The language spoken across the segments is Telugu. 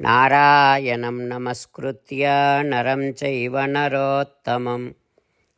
నారాయణం నమస్కృత్య నరం చైవ నరోత్తమం.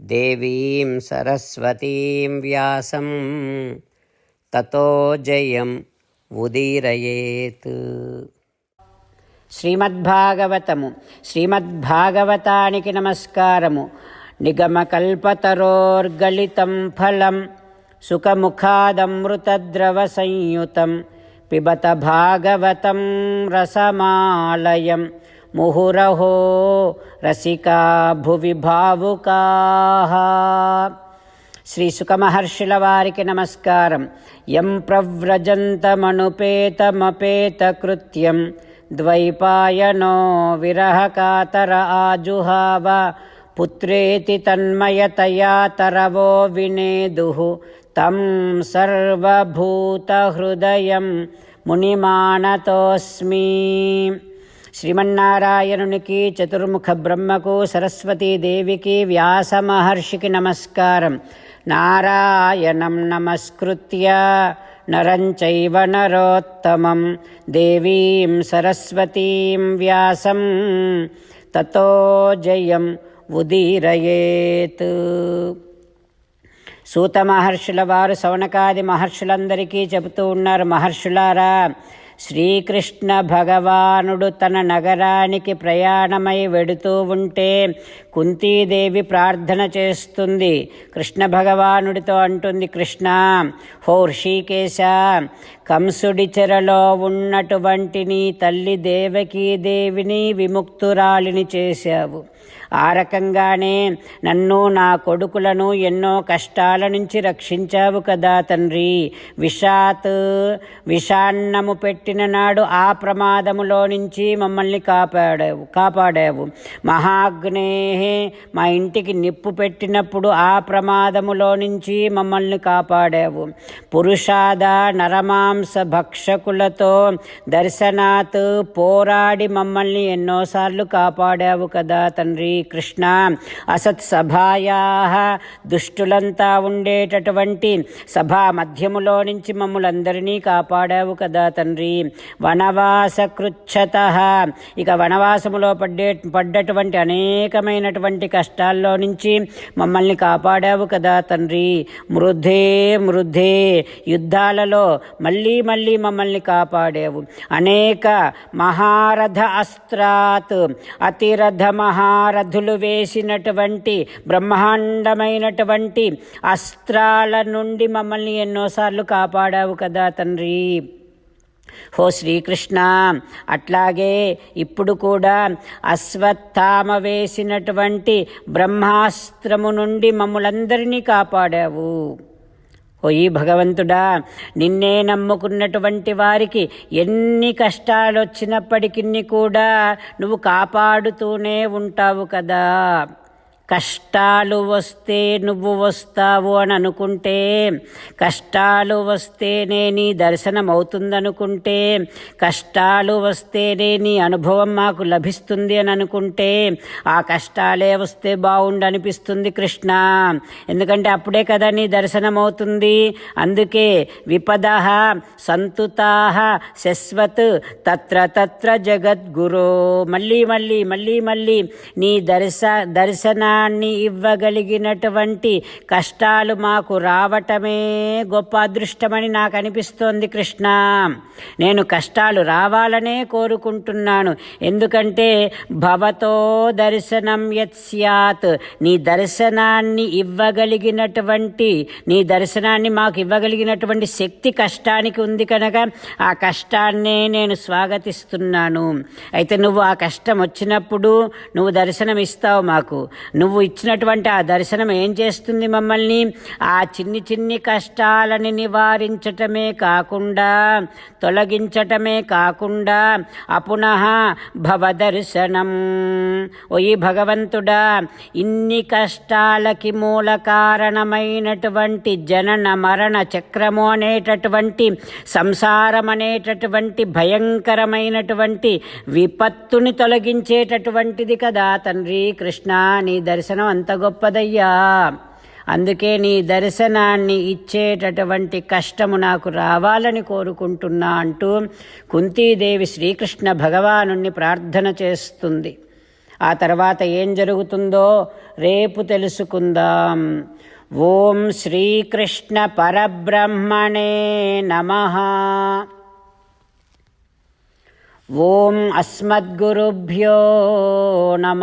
దేవీం సరస్వతీం వ్యాసం. తతో జయం ఉదీరయేత్. శ్రీమద్భాగవతము. శ్రీమద్భాగవతానికి నమస్కారము. నిగమకల్పతరోర్గళితం ఫలం. సుఖముఖాదమృతద్రవ సంయుతం పిబత భాగవతం రసమాలయం ముహురహో రసికా భువి భావుకా శ్రీ సుఖమహర్షుల వారికి నమస్కారం యం ప్రవ్రజంతమనుపేతమపేతకృత్యం ద్వైపాయనో విరహకాతర ఆజుహావ పుత్రేతి తన్మయతయా తరవో వినేదుః తం సర్వభూతహృదయం మునిమానతోస్మి శ్రీమన్నారాయణునికి చతుర్ముఖ బ్రహ్మకు సరస్వతీదేవికి వ్యాస మహర్షికి నమస్కారం నారాయణం నమస్కృత్య నరంచైవ నరోత్తమం దేవీం సరస్వతీం వ్యాసం తతో జయం ఉదీరయేత్ సూత మహర్షుల వారు సౌనకాది మహర్షులందరికీ చెబుతూ ఉన్నారు మహర్షులారా శ్రీకృష్ణ భగవానుడు తన నగరానికి ప్రయాణమై వెడుతూ ఉంటే కుంతీదేవి ప్రార్థన చేస్తుంది. కృష్ణ భగవానుడితో అంటుంది కృష్ణ హో ఋషికేశ కంసుడి చెరలో ఉన్నటువంటి నీ తల్లి దేవకీదేవిని విముక్తురాలిని చేశావు. ఆ రకంగానే నన్ను నా కొడుకులను ఎన్నో కష్టాల నుంచి రక్షించావు కదా తండ్రి. విషాత్ విషాన్నము పెట్టిన నాడు ఆ ప్రమాదములో నుంచి మమ్మల్ని కాపాడావు కాపాడావు. మహాగ్నే మా ఇంటికి నిప్పు పెట్టినప్పుడు ఆ ప్రమాదములో నుంచి మమ్మల్ని కాపాడావు. పురుషాద నరమాంస భక్షకులతో దర్శనాత్ పోరాడి మమ్మల్ని ఎన్నోసార్లు కాపాడావు కదా తండ్రి కృష్ణ. అసత్ సభాయా దుష్టులంతా ఉండేటటువంటి సభా మధ్యములో నుంచి మమ్ములందరినీ కాపాడావు కదా తండ్రి. వనవాస కృచ్ఛత. ఇక వనవాసములో పడ్డే పడ్డటువంటి అనేకమైన అనేకమైనటువంటి కష్టాల్లో నుంచి మమ్మల్ని కాపాడావు కదా తండ్రి. మృద్ధే మృద్ధే యుద్ధాలలో మళ్ళీ మళ్ళీ మమ్మల్ని కాపాడావు. అనేక మహారథ అస్త్రాత్ అతిరథ మహారథులు వేసినటువంటి బ్రహ్మాండమైనటువంటి అస్త్రాల నుండి మమ్మల్ని ఎన్నోసార్లు కాపాడావు కదా తండ్రి. హో శ్రీకృష్ణ. అట్లాగే ఇప్పుడు కూడా అశ్వత్థామ వేసినటువంటి బ్రహ్మాస్త్రము నుండి మమ్ములందరినీ కాపాడావు. ఓయి భగవంతుడా నిన్నే నమ్ముకున్నటువంటి వారికి ఎన్ని కష్టాలు వచ్చినప్పటికీ కూడా నువ్వు కాపాడుతూనే ఉంటావు కదా. కష్టాలు వస్తే నువ్వు వస్తావు అని అనుకుంటే కష్టాలు వస్తేనే నీ దర్శనం అవుతుందనుకుంటే కష్టాలు వస్తేనే నీ అనుభవం మాకు లభిస్తుంది అని అనుకుంటే ఆ కష్టాలే వస్తే బాగుండు అనిపిస్తుంది కృష్ణ. ఎందుకంటే అప్పుడే కదా నీ దర్శనం అవుతుంది అందుకే విపద సంతుతా శశ్వత్ తత్ర తత్ర జగద్గురో. మళ్ళీ మళ్ళీ మళ్ళీ మళ్ళీ నీ దర్శ దర్శన జ్ఞానాన్ని ఇవ్వగలిగినటువంటి కష్టాలు మాకు రావటమే గొప్ప అదృష్టమని నాకు అనిపిస్తోంది కృష్ణ. నేను కష్టాలు రావాలనే కోరుకుంటున్నాను. ఎందుకంటే భవతో దర్శనం యత్ నీ దర్శనాన్ని ఇవ్వగలిగినటువంటి నీ దర్శనాన్ని మాకు ఇవ్వగలిగినటువంటి శక్తి కష్టానికి ఉంది కనుక ఆ కష్టాన్నే నేను స్వాగతిస్తున్నాను. అయితే నువ్వు ఆ కష్టం వచ్చినప్పుడు నువ్వు దర్శనం ఇస్తావు మాకు. నువ్వు ఇచ్చినటువంటి ఆ దర్శనం ఏం చేస్తుంది మమ్మల్ని? ఆ చిన్ని చిన్ని కష్టాలని నివారించటమే కాకుండా తొలగించటమే కాకుండా అపునః భవదర్శనం. ఓయి భగవంతుడా ఇన్ని కష్టాలకి మూల కారణమైనటువంటి జనన మరణ చక్రము అనేటటువంటి సంసారం అనేటటువంటి భయంకరమైనటువంటి విపత్తుని తొలగించేటటువంటిది కదా తండ్రి కృష్ణ నీ దర్శనం అంత గొప్పదయ్యా. అందుకే నీ దర్శనాన్ని ఇచ్చేటటువంటి కష్టము నాకు రావాలని కోరుకుంటున్నా అంటూ కుంతీదేవి శ్రీకృష్ణ భగవానుణ్ణి ప్రార్థన చేస్తుంది. ఆ తర్వాత ఏం జరుగుతుందో రేపు తెలుసుకుందాం. ఓం శ్రీకృష్ణ పరబ్రహ్మణే నమ. ఓం అస్మద్గురుభ్యో నమ.